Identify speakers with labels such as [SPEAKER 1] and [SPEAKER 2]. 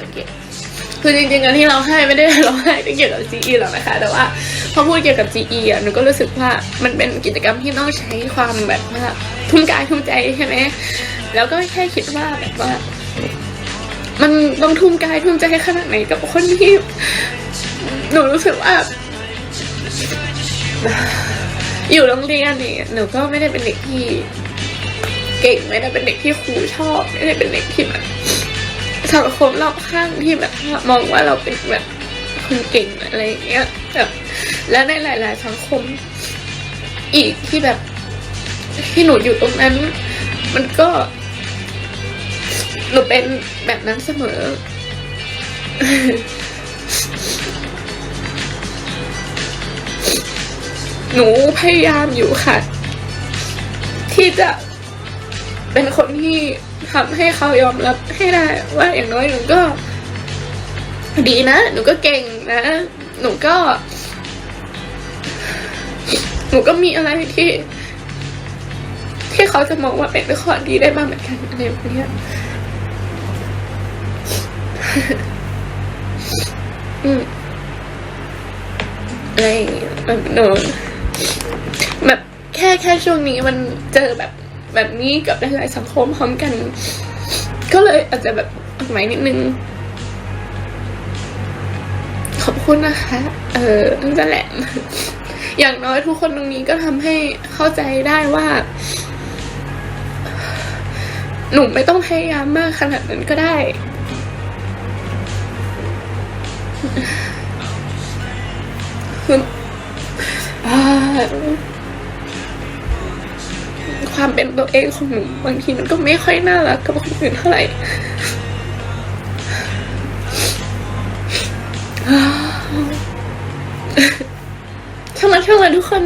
[SPEAKER 1] โอเคคือจริงๆอันที่เราให้ไม่ได้เราให้เกี่ยวกับ GE หรอกนะคะ แต่ว่าพอพูดเกี่ยวกับ GE อะหนูก็รู้สึกว่ามันเป็นกิจกรรมที่ต้องใช้ความแบบว่าทุ่มกายทุ่มใจใช่ไหมแล้วก็แค่คิดว่าแบบว่า มันต้องทุ่มกายทุ่มใจขนาดไหนกับคนที่หนูรู้สึกว่าอยู่โรงเรียนนี่หนูก็ไม่ได้เป็นเด็กที่เก่งไม่ได้เป็นเด็กที่ครูชอบ ไม่ได้เป็นเด็กที่แบบ สังคมรอบข้างที่แบบมองว่าเราเป็นแบบคนเก่งอะไรอย่างเงี้ยแบบและในหลาย ๆ สังคม อีกที่แบบที่หนูอยู่ตรงนั้น มันก็ หนูเป็นแบบนั้นเสมอ หนูพยายามอยู่ค่ะ ที่จะ เป็นคนที่ทำให้เขายอมรับให้ได้ว่าอย่างน้อยหนูก็ ดีนะ หนูก็เก่งนะ หนูก็ หนูก็มีอะไรที่ ที่เขาจะมองว่าเป็นข้อดีได้บ้างเหมือนกันอะไรแบบเนี้ยอืมอะไรแบบหนูแบบแค่แค่ช่วงนี้มันเจอแบบ แบบนี้กับหลายๆสังคมพร้อมกัน ก็เลยอาจจะแบบหมายนิดนึง ขอบคุณนะคะ เออนั่นแหละ อย่างน้อยทุกคนตรงนี้ก็ทำให้เข้าใจได้ว่า หนูไม่ต้องพยายามมากขนาดนั้นก็ได้คืออ่า ความเป็นตัวเองของหนูบางทีมันก็ไม่ค่อยน่ารักกับคนอื่นเท่าไหร่ทำไมช่วงมันทุกคน